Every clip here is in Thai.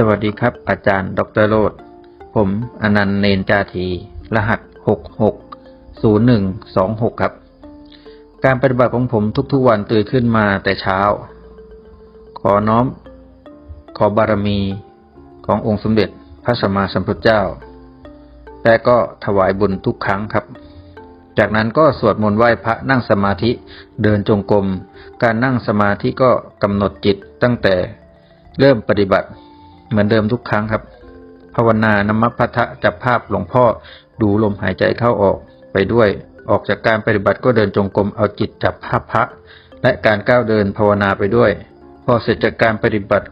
สวัสดีครับ อาจารย์ดรโรดผมอนันต์เนนจาที รหัส 660126 ครับ การปฏิบัติของผมทุกๆวันตื่นขึ้นมาแต่เช้า ขอน้อม ขอบารมีขององค์สมเด็จพระสัมมาสัมพุทธเจ้า และก็ถวายบุญทุกครั้งครับ จากนั้นก็สวดมนต์ไหว้พระนั่งสมาธิเดินจงกรม การนั่งสมาธิก็กำหนดจิตตั้งแต่เริ่มปฏิบัติ เหมือนเดิมทุกครั้งครับ ภาวนานมัพพะทะจับภาพหลวงพ่อดูลมหายใจเข้าออกไปด้วย ออกจากการปฏิบัติก็เดินจงกรมเอาจิตจับภาพพระ และการก้าวเดินภาวนาไปด้วย พอเสร็จจากการปฏิบัติ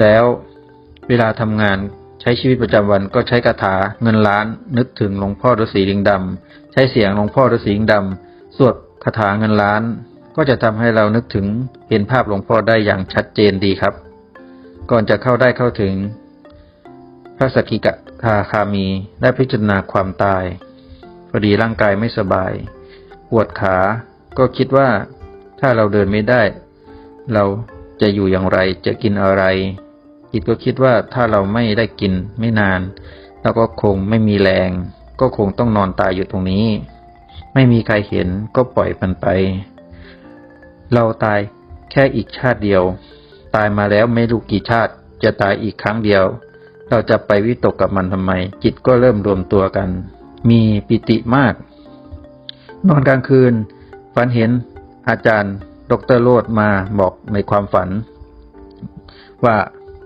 แล้วเวลาทำงานใช้ชีวิตประจำวันก็ใช้คาถาเงินล้านนึกถึงหลวงพ่อฤาษีลิงดำใช้เสียงหลวงพ่อฤาษีลิงดำสวดคาถาเงินล้าน ก็จะทำให้เรานึกถึงเห็นภาพหลวงพ่อได้อย่างชัดเจนดีครับ ก่อนจะเข้าได้เข้าถึง พระสกิกะคาคามีได้พิจารณาความตาย พอดีร่างกายไม่สบาย ปวดขา ก็คิดว่าถ้าเราเดินไม่ได้ เราจะอยู่อย่างไร จะกินอะไร จิตก็คิดว่าถ้าเราไม่ได้กินไม่นาน เราก็คงไม่มีแรง ก็คงต้องนอนตายอยู่ตรงนี้ ไม่มีใครเห็นก็ปล่อยมันไป เราตายแค่อีกชาติเดียว ตายมาแล้วไม่รู้กี่ชาติ จะตายอีกครั้งเดียว เราจะไปวิตกกับมันทำไม จิตก็เริ่มรวมตัวกัน มีปิติมาก นอนกลางคืน ฝันเห็นอาจารย์ ดรโรดมาบอกในความฝัน ว่า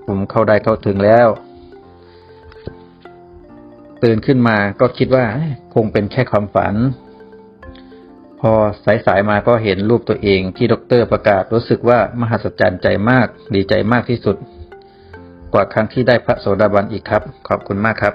ผมเข้าได้เข้าถึงแล้วตื่นขึ้นมาก็คิดว่าคงเป็นแค่ความฝัน พอสายๆมาก็เห็นรูปตัวเองที่ดรประกาศรู้สึกว่ามหัศจรรย์ใจมาก ดีใจมากที่สุด กว่าครั้งที่ได้พระโสดาบันอีกครับ ขอบคุณมากครับ